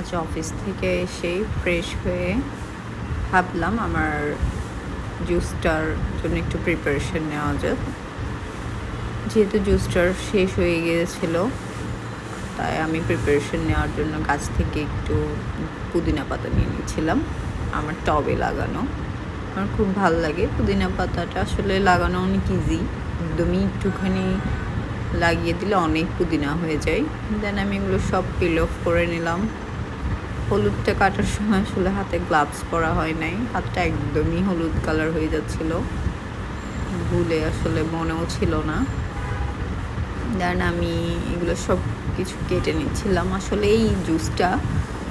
আজ অফিস থেকে এসেই ফ্রেশ হয়ে ভাবলাম আমার জুসটার জন্য একটু প্রিপারেশন নেওয়া যাক। যেহেতু জুসটার শেষ হয়ে গিয়েছিল, তাই আমি প্রিপারেশন নেওয়ার জন্য গাছ থেকে একটু পুদিনা পাতা নিয়ে নিয়েছিলাম, আমার টবে লাগানো। আমার খুব ভালো লাগে পুদিনা পাতাটা, আসলে লাগানো অনেক ইজি একদমই একটুখানি লাগিয়ে দিলে অনেক পুদিনা হয়ে যায়। দেন আমি এগুলো সব পিল অফ করে নিলাম। হলুদটা কাটার সময় আসলে হাতে গ্লাভস পরা হয় নাই। হাতটা একদমই হলুদ কালার হয়ে যাচ্ছিল। ভুলে আসলে মনেও ছিল না। দেন আমি এগুলো সব কিছু কেটে নিচ্ছিলাম। আসলে এই জুসটা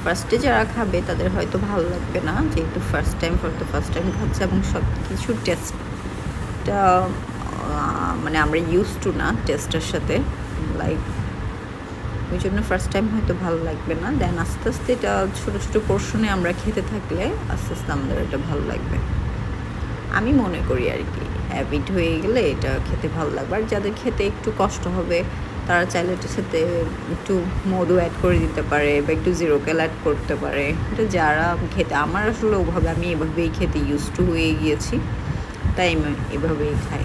ফার্স্টে যারা খাবে, তাদের হয়তো ভালো লাগবে না। যেহেতু first time for the first time খাচ্ছে এবং সব কিছু টেস্টটা মানে আমরা ইউজ টু না টেস্টের সাথে। লাইক ওই জন্য ফার্স্ট টাইম হয়তো ভালো লাগবে না। দেন আস্তে আস্তে এটা ছোটো ছোটো পোর্শনে আমরা খেতে থাকলে আস্তে আস্তে আমাদের এটা ভালো লাগবে। আমি মনে করি আর কি হ্যাবিট হয়ে গেলে এটা খেতে ভালো লাগবে। আর যাদের খেতে একটু কষ্ট হবে, তারা চাইলে এটার সাথে একটু মধু অ্যাড করে দিতে পারে বা একটু জিরো ক্যাল অ্যাড করতে পারে। এটা যারা খেতে, আমার আসলে ওভাবে আমি এভাবেই খেতে ইউজ টু হয়ে গিয়েছি, তাই আমি এভাবেই খাই।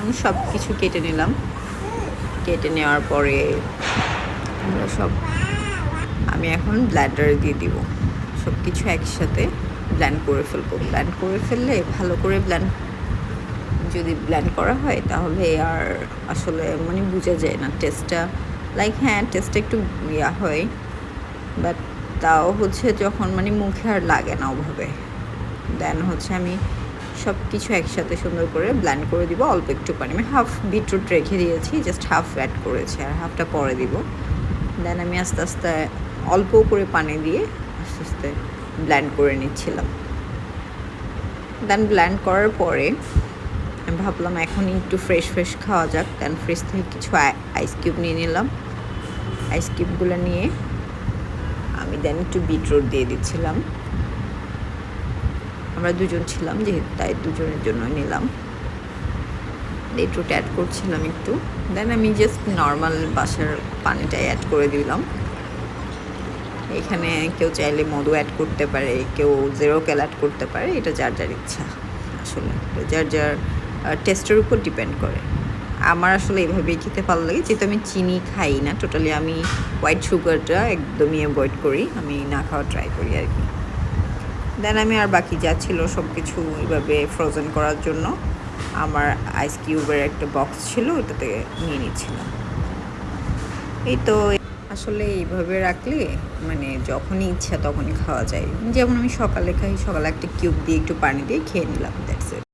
আমি সব কিছু কেটে নিলাম। কেটে নেওয়ার পরে সব। আমি এখন ব্ল্যান্ডারে দিয়ে দিব। সব কিছু একসাথে ব্ল্যান্ড করে ফেলব। ব্ল্যান্ড করে ফেললে ভালো করে ব্ল্যান্ড যদি ব্ল্যান্ড করা হয় তাহলে আর আসলে মানে বোঝা যায় না। টেস্টটা লাইক হ্যাঁ টেস্টটা একটু ইয়া হয় বাট তাও হচ্ছে যখন মানে মুখে আর লাগে না ওভাবে। দেন হচ্ছে আমি সব কিছু একসাথে সুন্দর করে ব্ল্যান্ড করে দিব। অল্প একটু পানি। আমি হাফ বিটরুট রেখে দিয়েছি জাস্ট হাফ অ্যাড করেছি, আর হাফটা পরে দিব। দেন আমি আস্তে আস্তে অল্প করে পানি দিয়ে আস্তে আস্তে ব্ল্যান্ড করে নিচ্ছিলাম। দেন ব্ল্যান্ড করার পরে আমি ভাবলাম এখন একটু ফ্রেশ ফ্রেশ খাওয়া যাক। দেন ফ্রেশ থেকে কিছু আইস কিউব নিয়ে নিলাম। আইস কিউবগুলো নিয়ে আমি দেন একটু বিটরুট দিয়ে দিচ্ছিলাম। আমরা দুজন ছিলাম যেহেতু, তাই দুজনের জন্য নিলাম। বিটরুট অ্যাড করছিলাম একটু। দেন আমি জাস্ট নর্মাল বাসার পানিটাই অ্যাড করে দিলাম। এখানে কেউ চাইলে মধু অ্যাড করতে পারে, কেউ জেরো ক্যাল অ্যাড করতে পারে, এটা যার যার ইচ্ছা আসলে। যার যার টেস্টের উপর ডিপেন্ড করে। আমার আসলে এইভাবেই খেতে ভালো লাগে, যেহেতু আমি চিনি খাই না টোটালি আমি হোয়াইট সুগারটা একদমই অ্যাভয়েড করি, আমি না খাওয়া ট্রাই করি আর কি। দেন আমি আর বাকি যা ছিল সব কিছু এইভাবে ফ্রোজেন করার জন্য আমার আইস কিউবের একটা বক্স ছিল ওটাতে নিয়ে নিচ্ছিলাম। এই তো, আসলে এইভাবে রাখলে মানে যখনই ইচ্ছা তখনই খাওয়া যায়। যেমন আমি সকালে খাই, সকালে একটা কিউব দিয়ে একটু পানি দিয়ে খেয়ে নিলাম দ্যাটস